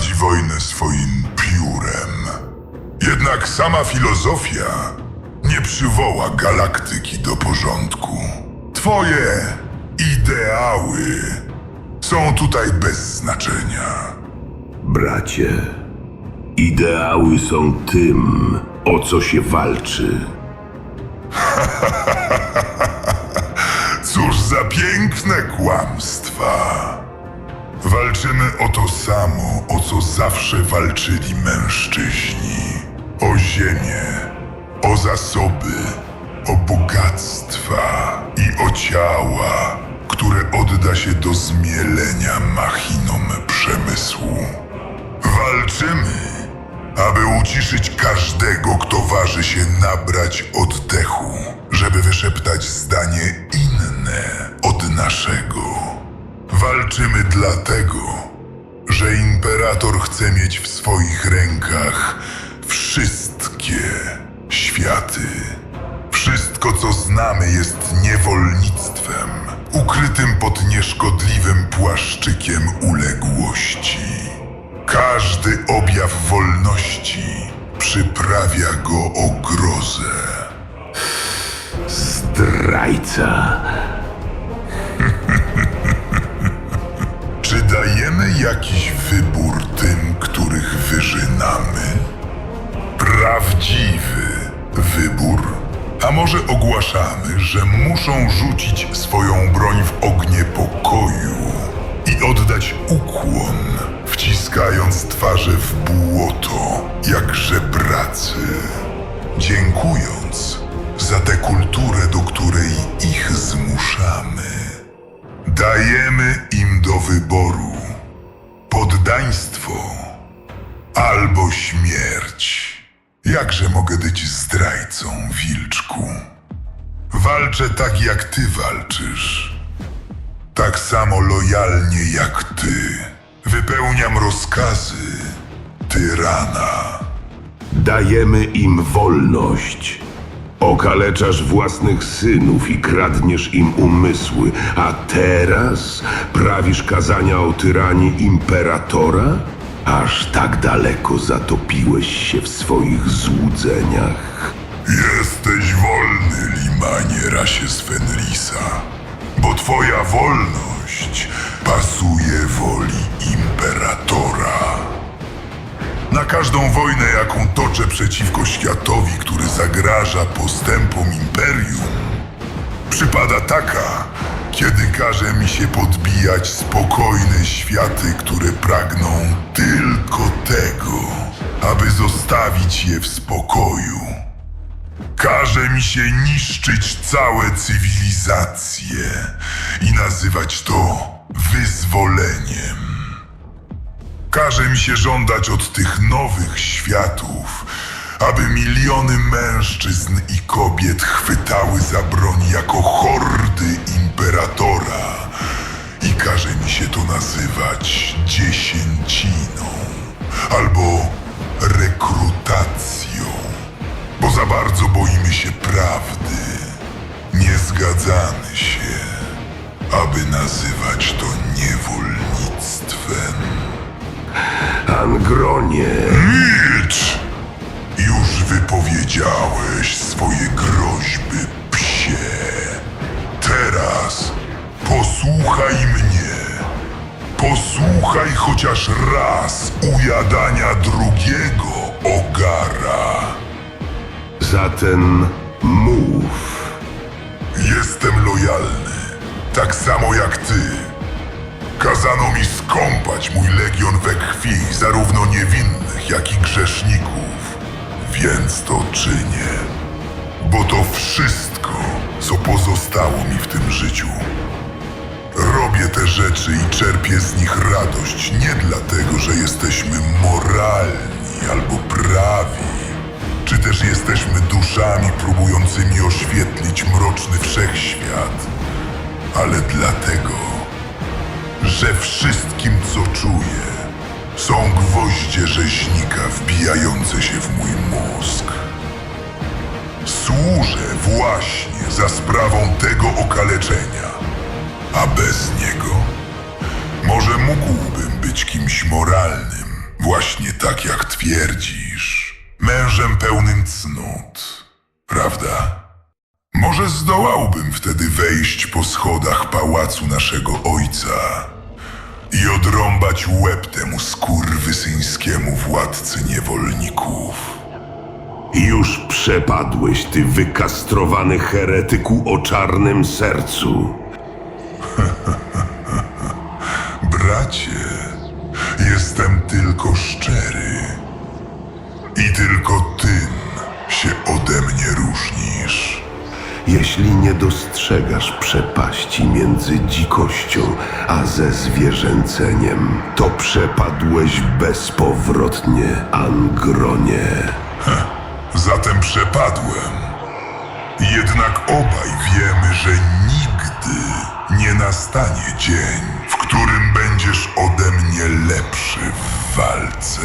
prowadzi wojnę swoim piórem. Jednak sama filozofia nie przywoła galaktyki do porządku. Twoje ideały są tutaj bez znaczenia. Bracie, ideały są tym, o co się walczy. Cóż za piękne kłamstwa. Walczymy o to samo, o co zawsze walczyli mężczyźni. O ziemię, o zasoby, o bogactwa i o ciała, które odda się do zmielenia machinom przemysłu. Walczymy, aby uciszyć każdego, kto waży się nabrać oddechu, żeby wyszeptać zdanie inne od naszego. Walczymy dlatego, że imperator chce mieć w swoich rękach wszystkie światy. Wszystko, co znamy, jest niewolnictwem, ukrytym pod nieszkodliwym płaszczykiem uległości. Każdy objaw wolności przyprawia go o grozę. Zdrajca. Jakiś wybór tym, których wyżynamy? Prawdziwy wybór? A może ogłaszamy, że muszą rzucić swoją broń w ognie pokoju i oddać ukłon, wciskając twarze w błoto, jak żebracy, dziękując za tę kulturę, do której ich zmuszamy. Dajemy im do wyboru poddaństwo albo śmierć. Jakże mogę być zdrajcą, wilczku? Walczę tak, jak ty walczysz. Tak samo lojalnie jak ty. Wypełniam rozkazy tyrana. Dajemy im wolność. Okaleczasz własnych synów i kradniesz im umysły, a teraz prawisz kazania o tyranii imperatora? Aż tak daleko zatopiłeś się w swoich złudzeniach. Jesteś wolny, Limanie rasie z Fenrisa, bo twoja wolność pasuje woli imperatora. Każdą wojnę, jaką toczę przeciwko światowi, który zagraża postępom imperium, przypada taka, kiedy każe mi się podbijać spokojne światy, które pragną tylko tego, aby zostawić je w spokoju. Każe mi się niszczyć całe cywilizacje i nazywać to wyzwoleniem. Każe mi się żądać od tych nowych światów, aby miliony mężczyzn i kobiet chwytały za broń jako hordy imperatora. I każe mi się to nazywać dziesięciną albo rekrutacją, bo za bardzo boimy się prawdy. Nie zgadzamy się, aby nazywać to niewolnictwem. Angronie, Milcz! Już wypowiedziałeś swoje groźby, psie. Teraz posłuchaj mnie. Posłuchaj chociaż raz ujadania drugiego ogara. zatem mów. Jestem lojalny, tak samo jak ty. Kazano mi skąpać mój legion we krwi, zarówno niewinnych, jak i grzeszników. Więc to czynię, bo to wszystko, co pozostało mi w tym życiu. Robię te rzeczy i czerpię z nich radość nie dlatego, że jesteśmy moralni albo prawi, czy też jesteśmy duszami próbującymi oświetlić mroczny wszechświat, ale dlatego, że wszystkim, co czuję, są gwoździe rzeźnika wbijające się w mój mózg. Służę właśnie za sprawą tego okaleczenia, a bez niego może mógłbym być kimś moralnym, właśnie tak jak twierdzisz, mężem pełnym cnót, prawda? Może zdołałbym wtedy wejść po schodach pałacu naszego ojca i odrąbać łeb temu skurwysyńskiemu władcy niewolników. Już przepadłeś, ty wykastrowany heretyku o czarnym sercu. nie dostrzegasz przepaści między dzikością a ze zwierzęceniem, to przepadłeś bezpowrotnie, Angronie. Zatem przepadłem. Jednak obaj wiemy, że nigdy nie nastanie dzień, w którym będziesz ode mnie lepszy w walce.